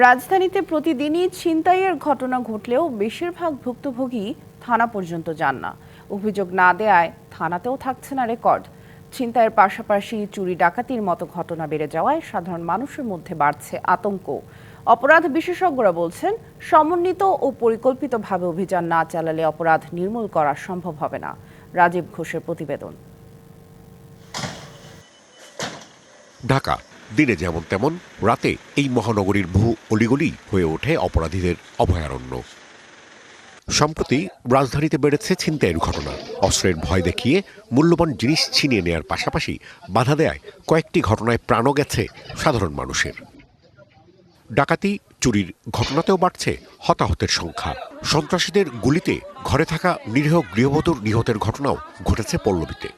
রাজধানীতে প্রতিদিনই ছিনতাইয়ের ঘটনা ঘটলেও বেশিরভাগ ভুক্তভোগী থানা পর্যন্ত যান না। অভিযোগ না দেয়ায় থানাতেও থাকছে না রেকর্ড। ছিনতাইয়ের পাশাপাশি চুরি ডাকাতির মতো ঘটনা বেড়ে যাওয়ায় সাধারণ মানুষের মধ্যে বাড়ছে আতঙ্ক। অপরাধ বিশেষজ্ঞরা বলছেন, সমন্বিত ও পরিকল্পিতভাবে অভিযান না চালালে অপরাধ নির্মূল করা সম্ভব হবে না। রাজীব ঘোষের প্রতিবেদন। ঢাকা। দিনে যেমন তেমন রাতে এই মহানগরীর বহু অলিগলি হয়ে ওঠে অপরাধীদের অভয়ারণ্য। সম্প্রতি রাজধানীতে বেড়েছে ছিনতাইয়ের ঘটনা। অস্ত্রের ভয় দেখিয়ে মূল্যবান জিনিস ছিনিয়ে নেয়ার পাশাপাশি বাধা দেয় কয়েকটি ঘটনায় প্রাণও গেছে সাধারণ মানুষের। ডাকাতি, চুরির ঘটনাতেও বাড়ছে হতাহতের সংখ্যা। সন্ত্রাসীদের গুলিতে ঘরে থাকা নিরীহ গৃহবধূর নিহতের ঘটনাও ঘটেছে পল্লবীতে।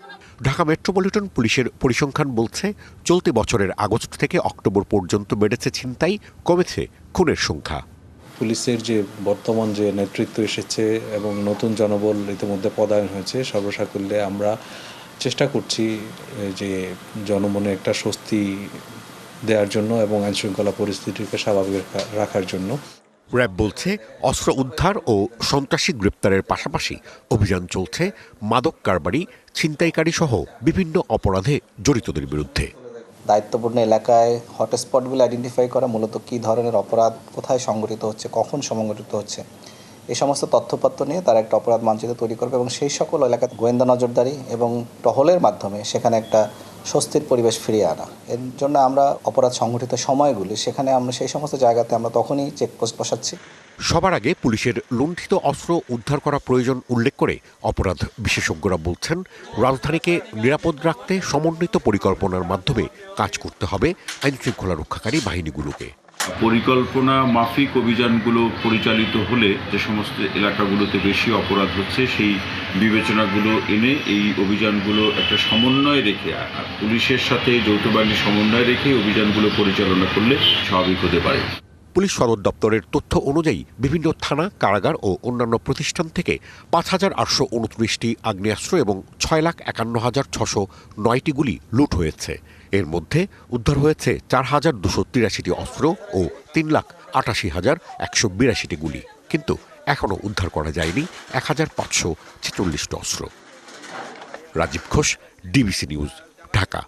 ঢাকা মেট্রোপলিটন পুলিশের পরিসংখ্যান বলছে, চলতি বছরের আগস্ট থেকে অক্টোবর পর্যন্ত বেড়েছে ছিনতাই, কমেছে খুনের সংখ্যা। পুলিশের যে বর্তমান যে নেতৃত্ব এসেছে এবং নতুন জনবল ইতিমধ্যে পদায়ন হয়েছে, সর্বসাকুল্যে আমরা চেষ্টা করছি যে জনমনে একটা স্বস্তি দেওয়ার জন্য এবং আইনশৃঙ্খলা পরিস্থিতিকে স্বাভাবিক রাখার জন্য। র্যাব বলছে অস্ত্র উদ্ধার ও সন্ত্রাসী গ্রেপ্তারের পাশাপাশি অভিযান চলছে মাদক কারবারি, ছিনতাইকারী সহ বিভিন্ন অপরাধে জড়িতদের বিরুদ্ধে। দায়িত্বপূর্ণ এলাকায় হটস্পটগুলো আইডেন্টিফাই করা মূলত কী ধরনের অপরাধ, কোথায় সংগঠিত হচ্ছে, কখন সংগঠিত হচ্ছে, এই সমস্ত তথ্যপত্র নিয়ে তারা একটা অপরাধ মানচিত্র তৈরি করবে এবং সেই সকল এলাকাতে গোয়েন্দা নজরদারি এবং টহলের মাধ্যমে সেখানে একটা স্বস্তির পরিবেশ ফিরিয়ে আনা। এর জন্য আমরা অপরাধ সংগঠিত সময়গুলি, সেখানে আমরা সেই সমস্ত জায়গাতে আমরা তখনই চেকপোস্ট বসাচ্ছি। সবার আগে পুলিশের লুণ্ঠিত অস্ত্র উদ্ধার করা প্রয়োজন উল্লেখ করে অপরাধ বিশেষজ্ঞরা বলছেন, রাজধানীকে নিরাপদ রাখতে সমন্বিত পরিকল্পনার মাধ্যমে কাজ করতে হবে আইনশৃঙ্খলা রক্ষাকারী বাহিনীগুলোকে। পরিকল্পনা মাফিক অভিযানগুলো পরিচালিত হলে যে সমস্ত এলাকাগুলোতে বেশি অপরাধ হচ্ছে, সেই বিবেচনাগুলো এনে এই অভিযানগুলো একটা সমন্বয় রেখে, আর পুলিশের সাথে যৌথ বাহিনীর সমন্বয় রেখে অভিযানগুলো পরিচালনা করলে স্বাভাবিক হতে পারে। পুলিশ সদর দপ্তরের তথ্য অনুযায়ী বিভিন্ন থানা, কারাগার ও অন্যান্য প্রতিষ্ঠান থেকে পাঁচ হাজার আটশো উনত্রিশটি আগ্নেয়াস্ত্র এবং ছয় লাখ একান্ন হাজার ছশো নয়টি গুলি লুট হয়েছে। এর মধ্যে উদ্ধার হয়েছে চার হাজার দুশো তিরাশিটি অস্ত্র ও তিন লাখ আটাশি হাজার একশো বিরাশিটি গুলি। কিন্তু এখনও উদ্ধার করা যায়নি এক হাজার পাঁচশো ছেচল্লিশটি অস্ত্র। Rajib Ghosh, DBC news, Dhaka.